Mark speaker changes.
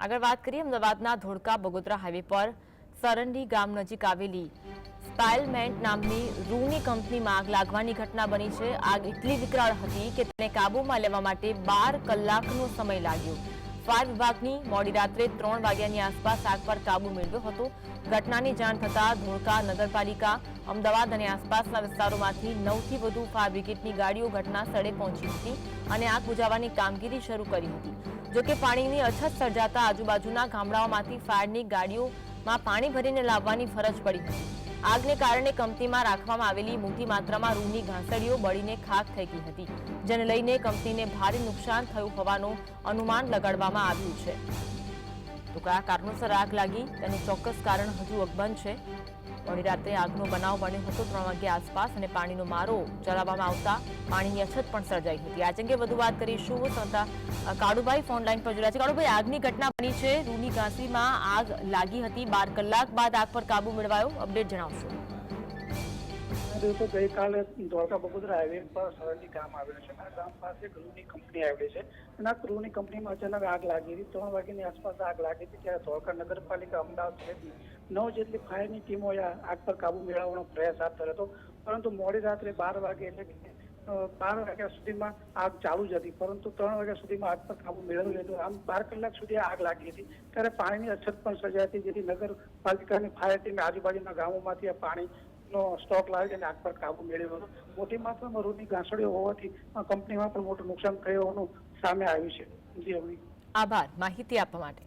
Speaker 1: આગળ વાત કરીએ, અમદાવાદના ધોળકા બગોદરા હાઈવે પર સરંડી ગામ નજીક આવેલી સ્પાઇલમેન્ટ નામની રૂની કંપનીમાં આગ લાગવાની ઘટના બની છે. આગ એટલી વિકરાળ હતી કે તેને કાબૂમાં લેવા માટે બાર કલાકનો સમય લાગ્યો. ફાયર વિભાગની મોડી રાત્રે ત્રણ વાગ્યાની આસપાસ આગ પર કાબુ મેળવ્યો હતો. ઘટનાની જાણ થતાં ધોળકા નગરપાલિકા, અમદાવાદ અને આસપાસના વિસ્તારોમાંથી નવથી વધુ ફાયર બ્રિગેડની ગાડીઓ ઘટના સ્થળે પહોંચી હતી અને આગ બુઝાવવાની કામગીરી શરૂ કરી હતી. જોકે પાણીની અછત સર્જાતા આજુબાજુના ગામડાઓમાંથી ફાયરની ગાડીઓમાં પાણી ભરીને લાવવાની ફરજ પડી આગને કારણે કંપનીમાં રાખવામાં આવેલી મોટી માત્રામાં રૂની ઘાસડીઓ બળીને ખાક થઈ ગઈ હતી, જેને લઈને કંપનીને ભારે નુકસાન થયું હોવાનું અનુમાન લગાડવામાં આવ્યું છે. તો કયા કારણોસર આગ લાગી તેનું ચોક્કસ કારણ હજુ અકબંધ છે. મોડી રાત્રે આગનો બનાવ બન્યો હતો, ત્રણ વાગ્યા આસપાસ અને પાણીનો મારો ચલાવવામાં આવતા પાણીની અછત પણ સર્જાઈ હતી. આજ અંગે વધુ વાત કરીશું. સંતા કાળુભાઈ ફોન લાઈન પર જોડાયા છે. કાળુભાઈ, આગની ઘટના બની છે. રૂની ઘાસીમાં આગ લાગી હતી. બાર કલાક બાદ આગ પર કાબુ મેળવાયો. અપડેટ જણાવશો.
Speaker 2: તો ગઈકાલે ધોળકા બગોદરા હાઈવે પર સરહદી ગામ આવેલું છે આ ગામ પાસે ગૃહની કંપની આવેલી છે અને આ ગૃહની કંપનીમાં અચાનક આગ લાગી હતી. ત્રણ વાગ્યાની આસપાસ આગ લાગી હતી ત્યારે ધોળકા નગરપાલિકા અમદાવાદ સહિતની નવ જેટલી ફાયરની ટીમોએ આગ પર કાબુ મેળવવાનો પ્રયાસ હાથ ધર્યો હતો. પરંતુ મોડી રાત્રે બાર વાગે એટલે કે બાર વાગ્યા સુધીમાં આગ ચાલુ જ હતી. પરંતુ ત્રણ વાગ્યા સુધીમાં આગ પર કાબુ મેળવી લીધો. આમ બાર કલાક સુધી આગ લાગી હતી. ત્યારે પાણીની અછત પણ સર્જાઈ હતી. જેથી નગરપાલિકાની ફાયર ટીમે આજુબાજુના ગામોમાંથી આ પાણીનો સ્ટોક લાવી અને આગ પર કાબુ મેળવ્યો મોટી માત્રામાં રૂની ઘાસડીઓ હોવાથી કંપનીમાં પણ મોટું નુકસાન થયું હોવાનું સામે આવ્યું છે. જી અવની.
Speaker 1: આભાર. માહિતી આપવા માટે.